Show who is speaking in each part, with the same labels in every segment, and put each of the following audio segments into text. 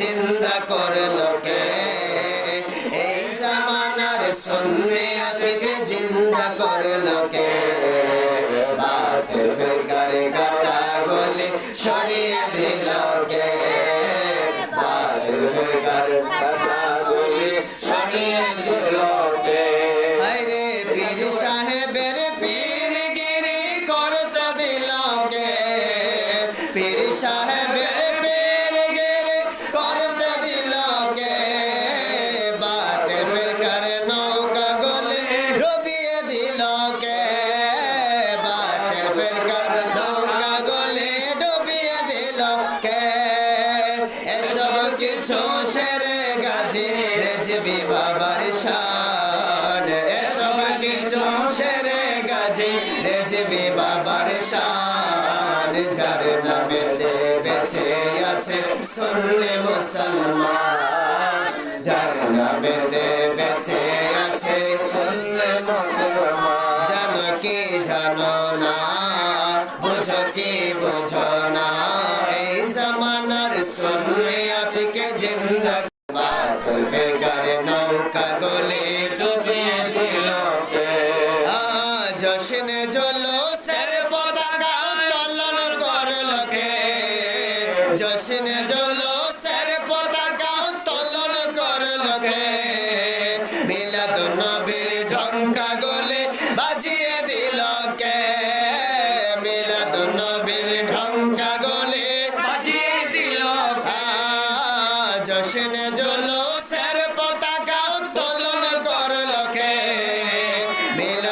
Speaker 1: জিন্দা করল কে এই জামানার সুন্নিয়াতকে জিন্দা করল কে বাতিল ফিরকার কাটা গলি সরিয়ে দিল কে বাতিল ফিরকার কাটা গলি সরিয়ে দিল কে আরে পীর সাহেবের পীর গিরি করতে দিল কে পীর সাহেবের কিছু সেরে গাজি রেজবি বাবার শান। এসব কিছু সেরে গাজি রেজবি বাবার শান। যার নামেতে বেঁচে আছে, শুনলে মুসলমান। যার নামেতে বেঁচে আছে, শুনলে মুসলমান। জানো কি জানো না, বুঝো কি বুঝো না। এই জমানার সুন্নিয়াতকে নৌকা গলে ডুবিয়ে দিল কে? জল স্যার পতাকা উত্তোলন করল কে? জশনে জল স্যার পতাকা উত্তোলন করল কে?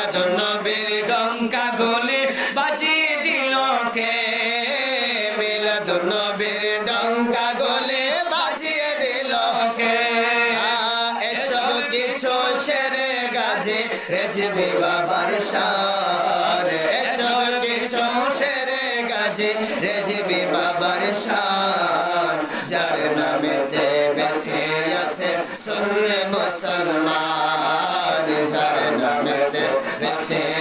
Speaker 1: মিলাদ নবীর
Speaker 2: ডঙ্কা গলে বাজিয়ে দিল
Speaker 1: কে? মিলাদ নবীর ডঙ্কা গলে বাজিয়ে দিল
Speaker 2: কে?
Speaker 1: এসব কিছু সেরে গাছে রেজবি বাবার শান এসব কিছু সেরে গাছে রেজবি বাবার শান যার নামেতে বেঁচে আছে, শুনলে মুসলমান। pretend.